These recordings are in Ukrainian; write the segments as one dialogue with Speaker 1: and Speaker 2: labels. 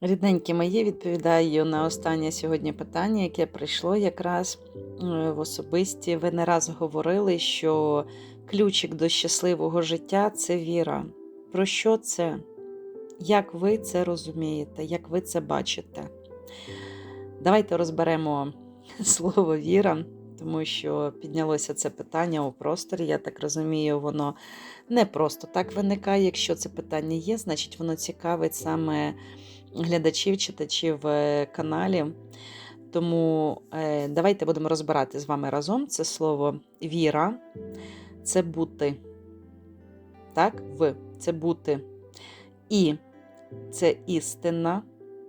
Speaker 1: Рідненькі мої, відповідаю на останнє сьогодні питання, яке прийшло якраз в особисті. Ви не раз говорили, що ключик до щасливого життя це віра. Про що це? Як ви це розумієте, як ви це бачите? Давайте розберемо слово віра, тому що піднялося це питання у просторі. Я так розумію, воно не просто так виникає. Якщо це питання є, значить воно цікавить саме глядачів, читачів е, каналів. Тому е, давайте будемо розбирати з вами разом це слово віра, це бути. Так, в це бути. І це істина,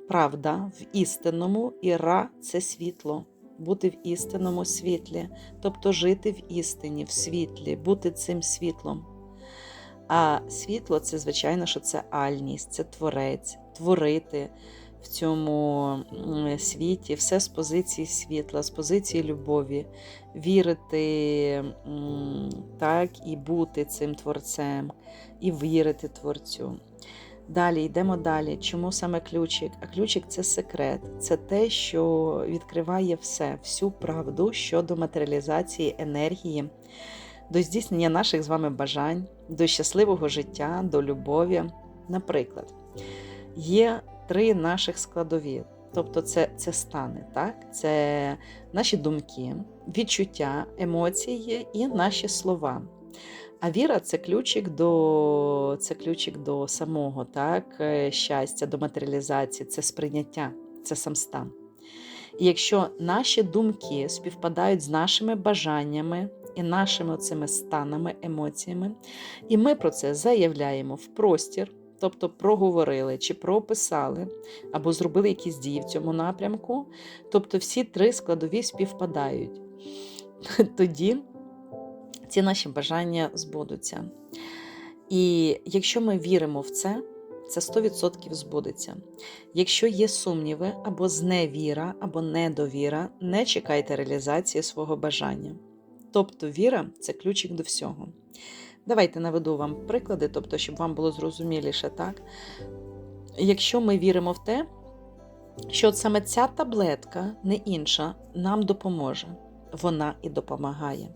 Speaker 1: правда в істинному, і ра це світло. Бути в істинному світлі, тобто жити в істині, в світлі, бути цим світлом. А світло це, звичайно, що це альність, це творець, творити в цьому світі все з позиції світла, з позиції любові, вірити так і бути цим творцем, і вірити творцю. Далі йдемо далі. Чому саме ключик? А ключик це секрет, це те, що відкриває все, всю правду щодо матеріалізації енергії, до здійснення наших з вами бажань, до щасливого життя, до любові. Наприклад, є три наших складові. Тобто це, це стани, так? це наші думки, відчуття, емоції і наші слова. А віра це ключик до це ключик до самого так, е, щастя, до матеріалізації, це сприйняття, це сам стан. І якщо наші думки співпадають з нашими бажаннями і нашими цими станами, емоціями, і ми про це заявляємо в простір, тобто проговорили чи прописали, або зробили якісь дії в цьому напрямку, тобто всі три складові співпадають. Тоді ці наші бажання збудуться. І якщо ми віримо в це, це 100% збудеться. Якщо є сумніви або зневіра, або недовіра, не чекайте реалізації свого бажання. Тобто віра це ключик до всього. Давайте наведу вам приклади, тобто, щоб вам було зрозуміліше так. Якщо ми віримо в те, що от саме ця таблетка, не інша, нам допоможе, вона і допомагає.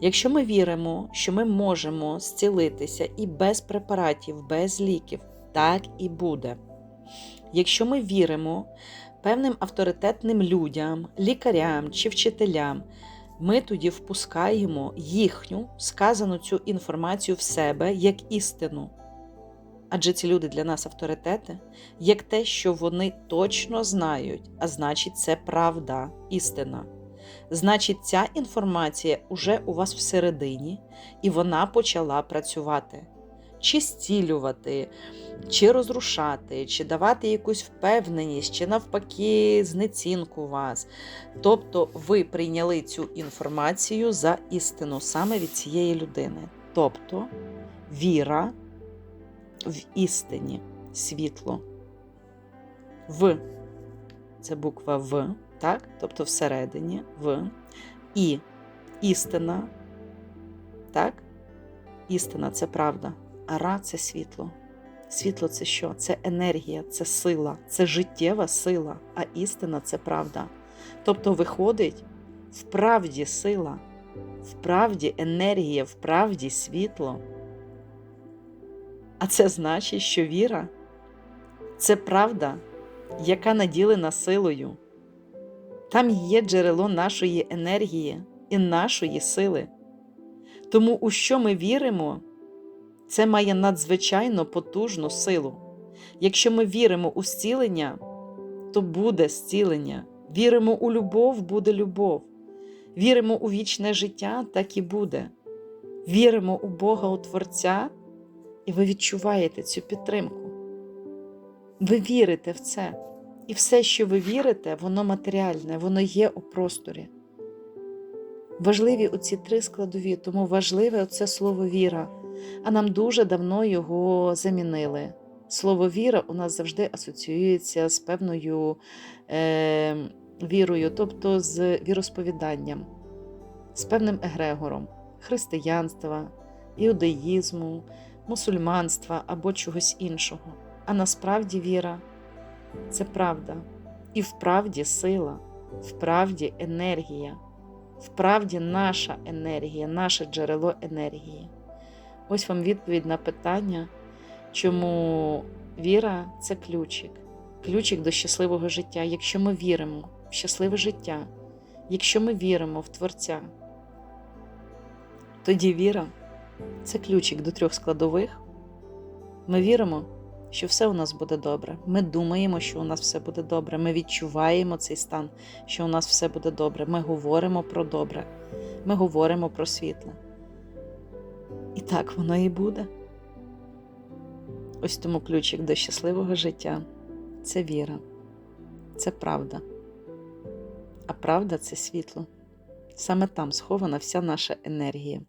Speaker 1: Якщо ми віримо, що ми можемо зцілитися і без препаратів, без ліків, так і буде. Якщо ми віримо певним авторитетним людям, лікарям чи вчителям, ми тоді впускаємо їхню сказану цю інформацію в себе як істину. Адже ці люди для нас авторитети, як те, що вони точно знають, а значить, це правда, істина. Значить, ця інформація уже у вас всередині, і вона почала працювати. Чи зцілювати, чи розрушати, чи давати якусь впевненість, чи навпаки знецінку вас. Тобто ви прийняли цю інформацію за істину саме від цієї людини. Тобто віра в істині, світло. В це буква В, так? тобто всередині В. І істина, так? Істина це правда, ра це світло. Світло це що? Це енергія, це сила, це життєва сила, а істина це правда. Тобто виходить в правді сила, в правді енергія, в правді світло. А це значить, що віра це правда, яка наділена силою. Там є джерело нашої енергії і нашої сили. Тому, у що ми віримо, це має надзвичайно потужну силу. Якщо ми віримо у зцілення, то буде зцілення. Віримо у любов, буде любов. Віримо у вічне життя, так і буде. Віримо у Бога, у Творця, і ви відчуваєте цю підтримку. Ви вірите в це. І все, що ви вірите, воно матеріальне, воно є у просторі. Важливі оці три складові, тому важливе оце слово віра, а нам дуже давно його замінили. Слово віра у нас завжди асоціюється з певною е, вірою, тобто з віросповіданням, з певним егрегором християнства, іудаїзму, мусульманства або чогось іншого. А насправді віра це правда. І вправді сила, вправді енергія, вправді наша енергія, наше джерело енергії. Ось вам відповідь на питання, чому віра це ключик, ключик до щасливого життя. Якщо ми віримо в щасливе життя, якщо ми віримо в Творця, тоді віра це ключик до трьох складових. Ми віримо, що все у нас буде добре. Ми думаємо, що у нас все буде добре. Ми відчуваємо цей стан, що у нас все буде добре. Ми говоримо про добре, ми говоримо про світле. І так воно і буде. Ось тому ключик до щасливого життя це віра, це правда. А правда це світло. Саме там схована вся наша енергія.